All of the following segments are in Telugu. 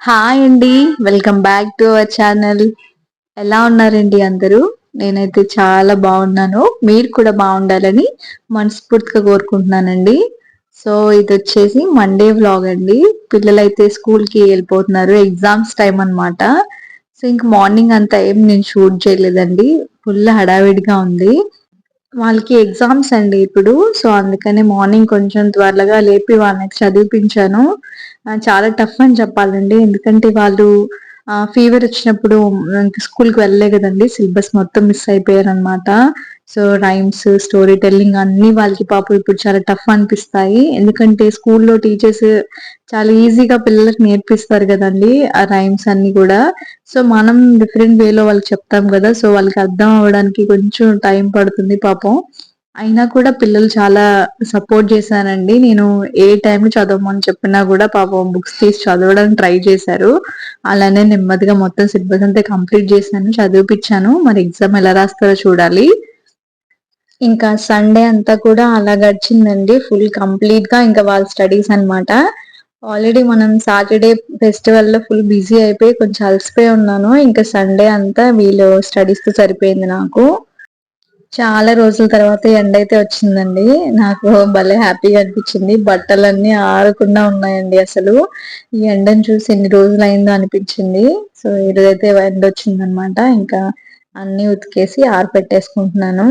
హాయ్ అండి welcome back to our channel ఎలా ఉన్నారండి అందరూ? నేనైతే చాలా బాగున్నాను. మీరు కూడా బాగుండాలని మనస్ఫూర్తిగా కోరుకుంటున్నానండి. సో ఇది వచ్చేసి మండే వ్లాగ్ అండి. పిల్లలైతే స్కూల్కి వెళ్ళిపోతున్నారు. ఎగ్జామ్స్ టైం అనమాట సో ఇంక మార్నింగ్ అంతా ఏం నేను షూట్ చేయలేదండి. ఫుల్ హడావిడిగా ఉంది. వాళ్ళకి ఎగ్జామ్స్ అండి ఇప్పుడు. సో అందుకని మార్నింగ్ కొంచెం త్వరగా లేపి వాళ్ళకి చదివిపించాను. చాలా టఫ్ అని చెప్పాలండి. ఎందుకంటే వాళ్ళు ఫీవర్ వచ్చినప్పుడు స్కూల్కి వెళ్ళలే కదండి. సిలబస్ మొత్తం మిస్ అయిపోయారు అనమాట సో రైమ్స్ స్టోరీ టెల్లింగ్ అన్ని వాళ్ళకి పాపం ఇప్పుడు చాలా టఫ్ అనిపిస్తాయి. ఎందుకంటే స్కూల్లో టీచర్స్ చాలా ఈజీగా పిల్లలకు నేర్పిస్తారు కదండి ఆ రైమ్స్ అన్ని కూడా. సో మనం డిఫరెంట్ వేలో వాళ్ళకి చెప్తాం కదా. సో వాళ్ళకి అర్థం అవ్వడానికి కొంచెం టైం పడుతుంది పాపం. అయినా కూడా పిల్లలు చాలా సపోర్ట్ చేశానండి నేను ఏ టైం చదవమని చెప్పినా కూడా పాపం బుక్స్ తీసి చదవడానికి ట్రై చేశారు. అలానే నెమ్మదిగా మొత్తం సిలబస్ అంతా కంప్లీట్ చేశాను చదివిపించాను మరి ఎగ్జామ్ ఎలా రాస్తారో చూడాలి. ఇంకా సండే అంతా కూడా అలా గడిచిందండి. ఫుల్ కంప్లీట్గా ఇంకా వాళ్ళ స్టడీస్ అనమాట ఆల్రెడీ మనం సాటర్డే ఫెస్టివల్లో ఫుల్ బిజీ అయిపోయి కొంచెం అలసిపోయి ఉన్నాను. ఇంకా సండే అంతా వీళ్ళు స్టడీస్తో సరిపోయింది నాకు. చాలా రోజుల తర్వాత ఎండ అయితే వచ్చిందండి. నాకు భలే హ్యాపీగా అనిపించింది. బట్టలన్నీ ఆరకుండా ఉన్నాయండి అసలు. ఈ ఎండను చూసి ఎన్ని రోజులు అయిందో అనిపించింది. సో ఈరోజైతే ఎండ వచ్చిందనమాట ఇంకా అన్ని ఉతికేసి ఆరపెట్టేసుకుంటున్నాను.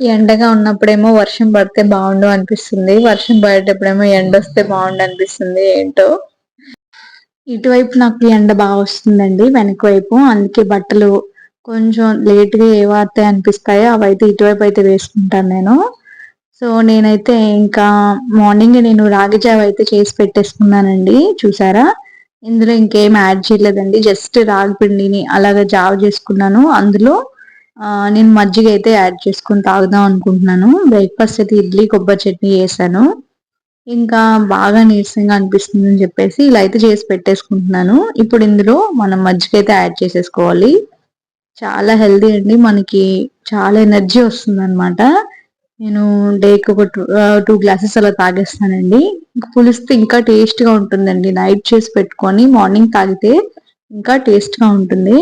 ఎండగా ఉన్నప్పుడేమో వర్షం పడితే బాగుండు అనిపిస్తుంది. వర్షం పడేటప్పుడేమో ఎండ వస్తే బాగుండు అనిపిస్తుంది. ఏంటో. ఇటువైపు నాకు ఎండ బాగా వస్తుందండి. వెనక వైపు. అందుకే బట్టలు కొంచెం లేట్గా ఏ వార్త అనిపిస్తాయో అవైతే ఇటువైపు అయితే వేసుకుంటాను నేను. సో నేనైతే ఇంకా మార్నింగ్ నేను రాగి జావ అయితే చేసి పెట్టేసుకున్నానండి. చూసారా? ఇందులో ఇంకేం యాడ్ చేయలేదండి. జస్ట్ రాగి పిండిని అలాగ జావ చేసుకున్నాను. అందులో నేను మజ్జిగ అయితే యాడ్ చేసుకుని తాగుదాం అనుకుంటున్నాను. బ్రేక్ఫాస్ట్ అయితే ఇడ్లీ కొబ్బరి చట్నీ చేశాను. ఇంకా బాగా నీరసంగా అనిపిస్తుంది అని చెప్పేసి ఇలా అయితే చేసి పెట్టేసుకుంటున్నాను. ఇప్పుడు ఇందులో మనం మజ్జిగ అయితే యాడ్ చేసేసుకోవాలి. చాలా హెల్దీ అండి. మనకి చాలా ఎనర్జీ వస్తుంది అనమాట నేను డేకి ఒక టూ టూ గ్లాసెస్ అలా తాగేస్తానండి. పులిస్తే ఇంకా టేస్ట్గా ఉంటుందండి. నైట్ చేసి పెట్టుకొని మార్నింగ్ తాగితే ఇంకా టేస్ట్గా ఉంటుంది.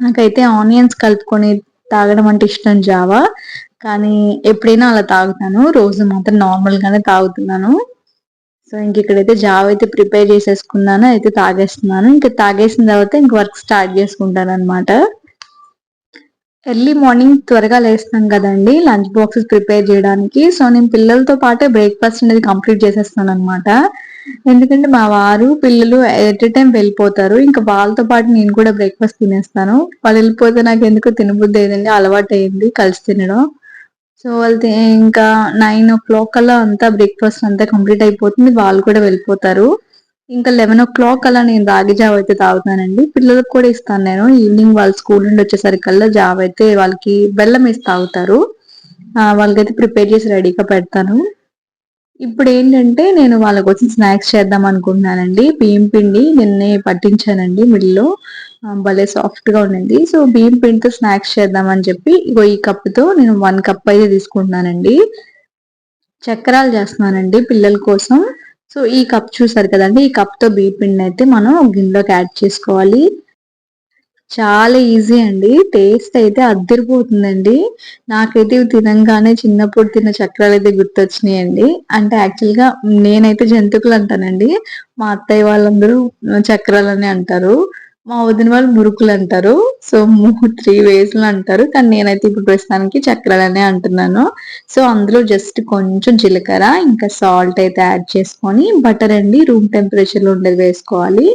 నాకైతే ఆనియన్స్ కలుపుకొని తాగడం అంటే ఇష్టం జావా. కానీ ఎప్పుడైనా అలా తాగుతాను. రోజు మాత్రం నార్మల్గానే తాగుతున్నాను. సో ఇంక ఇక్కడైతే జావ అయితే ప్రిపేర్ చేసేసుకున్నాను అయితే తాగేస్తున్నాను. ఇంకా తాగేసిన తర్వాత ఇంక వర్క్ స్టార్ట్ చేసుకుంటాను అనమాట ఎర్లీ మార్నింగ్ త్వరగా లేస్తాం కదండి లంచ్ బాక్సెస్ ప్రిపేర్ చేయడానికి. సో నేను పిల్లలతో పాటే బ్రేక్ఫాస్ట్ అనేది కంప్లీట్ చేసేస్తాను అనమాట ఎందుకంటే మా వారు పిల్లలు ఎట్ ఎ టైం వెళ్ళిపోతారు. ఇంకా వాళ్ళతో పాటు నేను కూడా బ్రేక్ఫాస్ట్ తినేస్తాను. వాళ్ళు వెళ్ళిపోతే నాకు ఎందుకో తినబుద్ధి ఏదండి అలవాటు అయింది కలిసి తినడం. సో వాళ్ళు ఇంకా నైన్ ఓ క్లాక్ కల్లా అంతా బ్రేక్ఫాస్ట్ అంతా కంప్లీట్ అయిపోతుంది. వాళ్ళు కూడా వెళ్ళిపోతారు. ఇంకా లెవెన్ ఓ క్లాక్ అలా నేను రాగి జావ అయితే తాగుతానండి. పిల్లలకు కూడా ఇస్తాను నేను. ఈవినింగ్ వాళ్ళ స్కూల్ నుండి వచ్చేసరికల్లా జావ అయితే వాళ్ళకి బెల్లం వేసి తాగుతారు. వాళ్ళకైతే ప్రిపేర్ చేసి రెడీగా పెడతాను. ఇప్పుడు ఏంటంటే నేను వాళ్ళ కోసం స్నాక్స్ చేద్దాం అనుకుంటున్నానండి. బియ్యం పిండి నిన్నే పట్టించానండి మిడిల్లో భలే సాఫ్ట్గా ఉండింది. సో బియ్యం పిండితో స్నాక్స్ చేద్దామని చెప్పి ఇగో ఈ కప్పుతో నేను వన్ కప్ అయితే తీసుకుంటున్నానండి. చక్రాలు చేస్తున్నానండి పిల్లల కోసం. సో ఈ కప్ చూసారు కదండి ఈ కప్తో బియ్య పిండిని అయితే మనం గిన్నెలోకి యాడ్ చేసుకోవాలి. చాలా ఈజీ అండి. టేస్ట్ అయితే అద్దరిపోతుందండి. నాకైతే ఇవి తినంగానే చిన్నప్పుడు తిన్న చక్రాలు అయితే గుర్తొచ్చినాయండి. అంటే యాక్చువల్గా నేనైతే జంతుకులు అంటానండి. మా అత్తయ్య వాళ్ళందరూ చక్రాలని అంటారు. మా వదిన వాళ్ళు మురుకులు అంటారు. సో త్రీ వేస్లు అంటారు. కానీ నేనైతే ఇప్పుడు ప్రస్తుతానికి చక్రాలనే అంటున్నాను. సో అందులో జస్ట్ కొంచెం జీలకర్ర ఇంకా సాల్ట్ అయితే యాడ్ చేసుకొని బటర్ అండి రూమ్ టెంపరేచర్లో ఉండేది వేసుకోవాలి.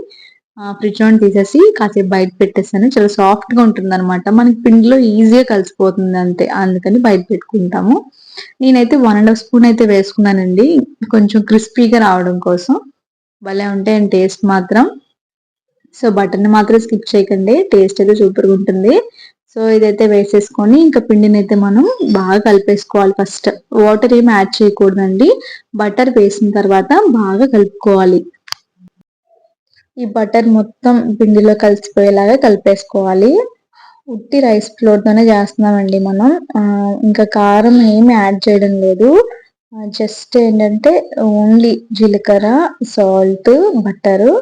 ఫ్రిడ్జ్లో తీసేసి కాసేపు బయట పెట్టేస్తాను చాలా సాఫ్ట్గా ఉంటుంది అనమాట మనకి పిండిలో ఈజీగా కలిసిపోతుంది అంతే. అందుకని బయట పెట్టుకుంటాము. నేనైతే వన్ అండ్ హాఫ్ స్పూన్ అయితే వేసుకున్నానండి. కొంచెం క్రిస్పీగా రావడం కోసం. భలే ఉంటాయండి టేస్ట్ మాత్రం. సో బటన్ మాత్రం స్కిప్ చేయకండి టేస్ట్ అయితే సూపర్గా ఉంటుంది. సో ఇదైతే వేసేసుకొని ఇంకా పిండిని అయితే మనం బాగా కలిపేసుకోవాలి ఫస్ట్. వాటర్ ఏమి యాడ్ చేయకూడదండి. బటర్ వేసిన తర్వాత బాగా కలుపుకోవాలి. ఈ బటర్ మొత్తం పిండిలో కలిసిపోయేలాగా కలిపేసుకోవాలి. ఉట్టి రైస్ ఫ్లోర్తోనే చేస్తున్నామండి మనం. ఇంకా కారం ఏమి యాడ్ చేయడం లేదు. జస్ట్ ఏంటంటే ఓన్లీ జీలకర్ర సాల్ట్ బటరు.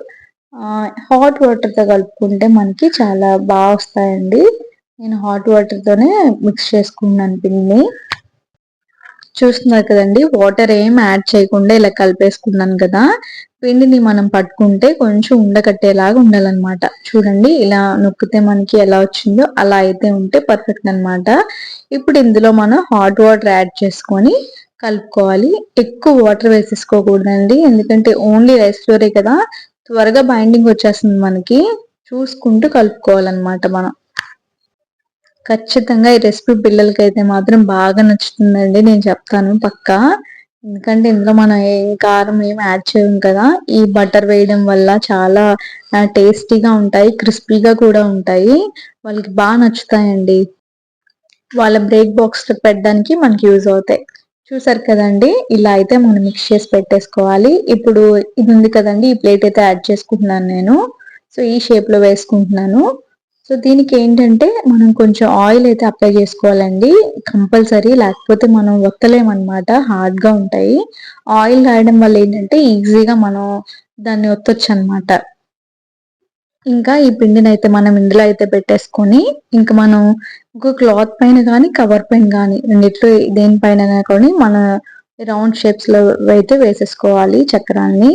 హాట్ వాటర్తో కలుపుకుంటే మనకి చాలా బాగా వస్తాయండి. నేను హాట్ వాటర్తోనే మిక్స్ చేసుకున్నాను పిండిని చూస్తున్నారు కదండి వాటర్ ఏం యాడ్ చేయకుండా ఇలా కలిపేసుకున్నాను కదా. పిండిని మనం పట్టుకుంటే కొంచెం ఉండకట్టేలాగా ఉండాలన్నమాట. చూడండి ఇలా నొక్కితే మనకి ఎలా వచ్చిందో అలా అయితే ఉంటే పర్ఫెక్ట్ అనమాట ఇప్పుడు ఇందులో మనం హాట్ వాటర్ యాడ్ చేసుకొని కలుపుకోవాలి. ఎక్కువ వాటర్ వేసేసుకోకూడదండి ఎందుకంటే ఓన్లీ రైస్ ఫ్లోరే కదా త్వరగా బైండింగ్ వచ్చేస్తుంది మనకి. చూసుకుంటూ కలుపుకోవాలన్నమాట మనం. ఖచ్చితంగా ఈ రెసిపీ పిల్లలకి అయితే మాత్రం బాగా నచ్చుతుందండి నేను చెప్తాను పక్కా. ఎందుకంటే ఇందులో మనం ఏం కారం ఏం యాడ్ చేయం కదా. ఈ బటర్ వేయడం వల్ల చాలా టేస్టీగా ఉంటాయి క్రిస్పీగా కూడా ఉంటాయి. వాళ్ళకి బాగా నచ్చుతాయండి. వాళ్ళ బ్రేక్ బాక్స్ పెట్టడానికి మనకి యూజ్ అవుతాయి. చూసారు కదండి? ఇలా అయితే మనం మిక్స్ చేసి పెట్టేసుకోవాలి. ఇప్పుడు ఇది ఉంది కదండి ఈ ప్లేట్ అయితే యాడ్ చేసుకుంటున్నాను నేను. సో ఈ షేప్లో వేసుకుంటున్నాను. సో దీనికి ఏంటంటే మనం కొంచెం ఆయిల్ అయితే అప్లై చేసుకోవాలండి. కంపల్సరీ. లేకపోతే మనం ఒత్తలేమన్నమాట. హార్డ్గా ఉంటాయి. ఆయిల్ రాయడం వల్ల ఏంటంటే ఈజీగా మనం దాన్ని ఒత్తొచ్చు అనమాట ఇంకా ఈ పిండిని అయితే మనం ఇందులో అయితే పెట్టేసుకొని ఇంకా మనం ఒక క్లాత్ పైన కానీ కవర్ పైన కానీ రెండిట్లో దేనిపైన కానీ మన రౌండ్ షేప్స్లో అయితే వేసేసుకోవాలి చక్రాన్ని.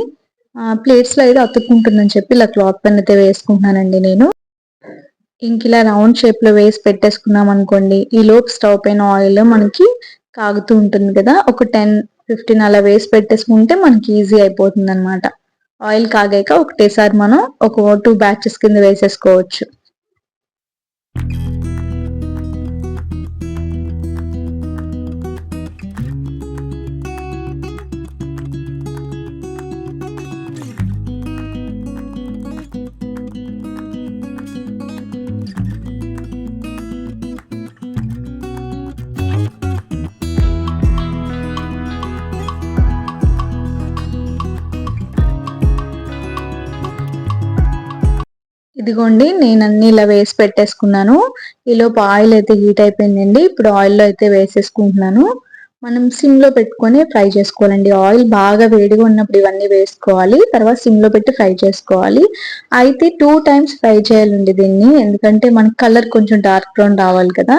ప్లేట్స్లో అయితే అతుక్కుంటుందని చెప్పి ఇలా క్లాత్ పైన అయితే వేసుకుంటున్నానండి నేను. ఇంక ఇలా రౌండ్ షేప్లో వేసి పెట్టేసుకున్నాం అనుకోండి ఈ లోపు స్టవ్ పైన ఆయిల్ మనకి కాగుతూ ఉంటుంది కదా ఒక టెన్ ఫిఫ్టీన్ అలా వేసి పెట్టేసుకుంటే మనకి ఈజీ అయిపోతుంది అనమాట ఆయిల్ కాగాక ఒకటేసారి మనం ఒక టూ బ్యాచెస్ కింద వేసేసుకోవచ్చు. ఇదిగోండి నేను అన్ని ఇలా వేసి పెట్టేసుకున్నాను. ఈలోపు ఆయిల్ అయితే హీట్ అయిపోయిందండి. ఇప్పుడు ఆయిల్లో అయితే వేసేసుకుంటున్నాను. మనం సిమ్లో పెట్టుకొని ఫ్రై చేసుకోవాలండి. ఆయిల్ బాగా వేడిగా ఉన్నప్పుడు ఇవన్నీ వేసుకోవాలి. తర్వాత సిమ్లో పెట్టి ఫ్రై చేసుకోవాలి. అయితే టూ టైమ్స్ ఫ్రై చేయాలండి దీన్ని. ఎందుకంటే మనకి కలర్ కొంచెం డార్క్ బ్రౌన్ రావాలి కదా.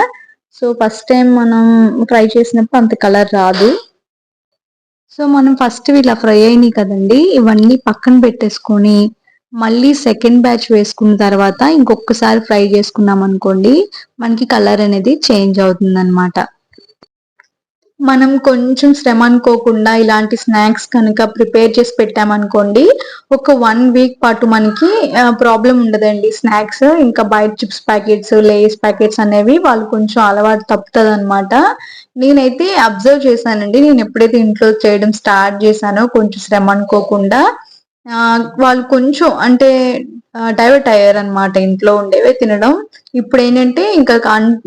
సో ఫస్ట్ టైం మనం ఫ్రై చేసినప్పుడు అంత కలర్ రాదు. సో మనం ఫస్ట్ ఇలా ఫ్రై అయినాయి కదండి. ఇవన్నీ పక్కన పెట్టేసుకొని మళ్ళీ సెకండ్ బ్యాచ్ వేసుకున్న తర్వాత ఇంకొకసారి ఫ్రై చేసుకున్నాం అనుకోండి మనకి కలర్ అనేది చేంజ్ అవుతుంది అనమాట మనం కొంచెం శ్రమ అనుకోకుండా ఇలాంటి స్నాక్స్ కనుక ప్రిపేర్ చేసి పెట్టామనుకోండి ఒక వన్ వీక్ పాటు మనకి ప్రాబ్లం ఉండదండి. స్నాక్స్ ఇంకా బయట చిప్స్ ప్యాకెట్స్ లేస్ ప్యాకెట్స్ అనేవి వాళ్ళు కొంచెం అలవాటు తప్పుతుంది అనమాట నేనైతే అబ్జర్వ్ చేశానండి. నేను ఎప్పుడైతే ఇంట్లో చేయడం స్టార్ట్ చేశానో కొంచెం శ్రమ అనుకోకుండా వాళ్ళు కొంచెం అంటే డైవర్ట్ అయ్యారు అనమాట ఇంట్లో ఉండేవే తినడం. ఇప్పుడు ఏంటంటే ఇంకా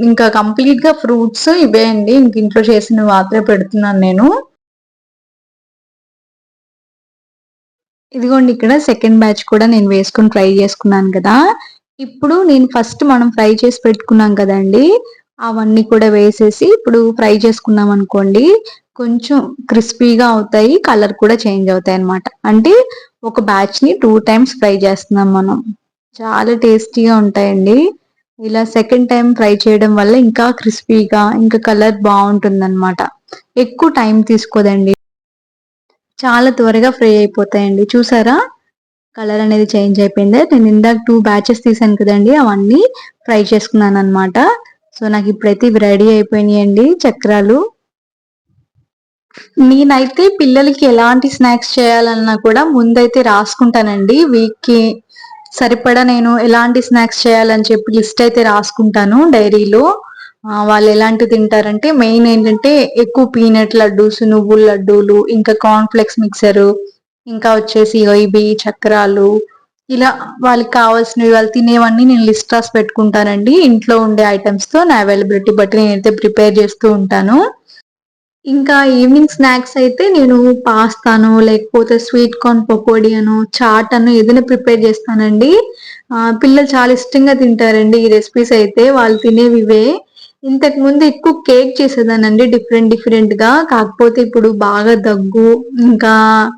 ఇంకా కంప్లీట్గా ఫ్రూట్స్ ఇవే అండి. ఇంక ఇంట్లో చేసినవి మాత్రమే పెడుతున్నాను నేను. ఇదిగోండి ఇక్కడ సెకండ్ బ్యాచ్ కూడా నేను వేసుకుని ఫ్రై చేసుకున్నాను కదా. ఇప్పుడు నేను ఫస్ట్ మనం ఫ్రై చేసి పెట్టుకున్నాం కదండి. అవన్నీ కూడా వేసేసి ఇప్పుడు ఫ్రై చేసుకున్నాం అనుకోండి కొంచెం క్రిస్పీగా అవుతాయి కలర్ కూడా చేంజ్ అవుతాయి అనమాట అంటే ఒక బ్యాచ్ని టూ టైమ్స్ ఫ్రై చేస్తున్నాం మనం. చాలా టేస్టీగా ఉంటాయండి. ఇలా సెకండ్ టైం ఫ్రై చేయడం వల్ల ఇంకా క్రిస్పీగా ఇంకా కలర్ బాగుంటుంది అనమాట ఎక్కువ టైం తీసుకోదండి. చాలా త్వరగా ఫ్రై అయిపోతాయండి. చూసారా? కలర్ అనేది చేంజ్ అయిపోయింది. నేను ఇందాక టూ బ్యాచెస్ తీసాను కదండి అవన్నీ ఫ్రై చేసుకున్నాను అనమాట సో నాకు ఇప్పుడైతే ఇవి రెడీ అయిపోయినాయండి చక్రాలు. నేనైతే పిల్లలకి ఎలాంటి స్నాక్స్ చేయాలన్నా కూడా ముందైతే రాసుకుంటానండి. వీక్కి సరిపడా నేను ఎలాంటి స్నాక్స్ చేయాలని చెప్పి లిస్ట్ అయితే రాసుకుంటాను డైరీలో. వాళ్ళు ఎలాంటి తింటారంటే మెయిన్ ఏంటంటే ఎక్కువ పీనట్ లడ్డూస్ నువ్వుల లడ్డూలు ఇంకా కార్న్ ఫ్లెక్స్ మిక్సర్ ఇంకా వచ్చేసి ఇవి చక్రాలు ఇలా వాళ్ళకి కావాల్సినవి వాళ్ళు తినేవన్నీ నేను లిస్ట్ రాసి పెట్టుకుంటానండి. ఇంట్లో ఉండే ఐటమ్స్తో నా అవైలబిలిటీ బట్టి నేనైతే ప్రిపేర్ చేస్తూ ఉంటాను. ఇంకా ఈవినింగ్ స్నాక్స్ అయితే నేను పాస్తాను లేకపోతే స్వీట్ కార్న్ పకోడీ అను చాట్ అను ఏదైనా ప్రిపేర్ చేస్తానండి. పిల్లలు చాలా ఇష్టంగా తింటారండి ఈ రెసిపీస్ అయితే. వాళ్ళు తినేవి ఇవే ఇంతకు ముందు ఎక్కువ కేక్ చేసేదానండి డిఫరెంట్ డిఫరెంట్గా కాకపోతే ఇప్పుడు బాగా దగ్గు ఇంకా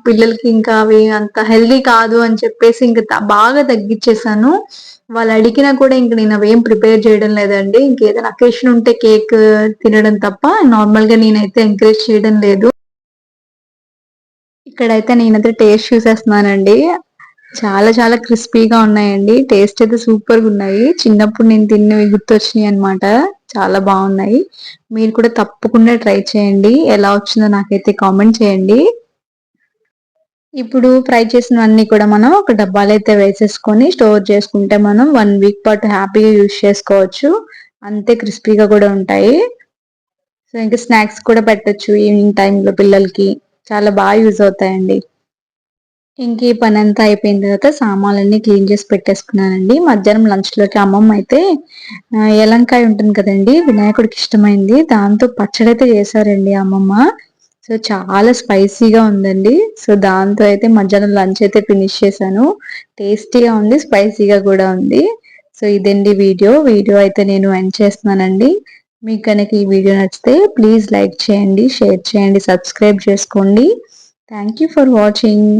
పిల్లలకి ఇంకా అవి అంత హెల్దీ కాదు అని చెప్పేసి ఇంకా బాగా తగ్గించేసాను వాళ్ళు అడిగినా కూడా ఇంక నేను అవేం ప్రిపేర్ చేయడం లేదండి. ఇంకేదైనా అకేషన్ ఉంటే కేక్ తినడం తప్ప నార్మల్గా నేనైతే ఎంకరేజ్ చేయడం లేదు. ఇక్కడైతే నేనైతే టేస్ట్ చూసేస్తున్నానండి. చాలా చాలా క్రిస్పీగా ఉన్నాయండి. టేస్ట్ అయితే సూపర్గా ఉన్నాయి. చిన్నప్పుడు నేను తిన్నవి గుర్తొచ్చినాయి అనమాట చాలా బాగున్నాయి. మీరు కూడా తప్పకుండా ట్రై చేయండి. ఎలా వచ్చిందో నాకైతే కామెంట్ చేయండి. ఇప్పుడు ఫ్రై చేసినవన్నీ కూడా మనం ఒక డబ్బాలు అయితే వేసేసుకొని స్టోర్ చేసుకుంటే మనం వన్ వీక్ పాటు హ్యాపీగా యూజ్ చేసుకోవచ్చు. అంతే క్రిస్పీగా కూడా ఉంటాయి. సో ఇంకా స్నాక్స్ కూడా పెట్టచ్చు ఈవినింగ్ టైంలో పిల్లలకి. చాలా బాగా యూజ్ అవుతాయండి. ఇంక ఈ పని అంతా అయిపోయిన తర్వాత సామాన్లన్నీ క్లీన్ చేసి పెట్టేసుకున్నానండి. మధ్యాహ్నం లంచ్లోకి అమ్మమ్మ అయితే ఎలంకాయ ఉంటుంది కదండి వినాయకుడికి ఇష్టమైంది. దాంతో పచ్చడి అయితే చేశారండి అమ్మమ్మ. సో చాలా స్పైసీగా ఉందండి. సో దాంతో అయితే మధ్యాహ్నం లంచ్ అయితే ఫినిష్ చేశాను. టేస్టీగా ఉంది స్పైసీగా కూడా ఉంది. సో ఇదండి వీడియో. వీడియో అయితే నేను ఎండ్ చేస్తున్నానండి. మీకు కనుక ఈ వీడియో నచ్చితే ప్లీజ్ లైక్ చేయండి షేర్ చేయండి సబ్స్క్రైబ్ చేసుకోండి. Thank you for watching.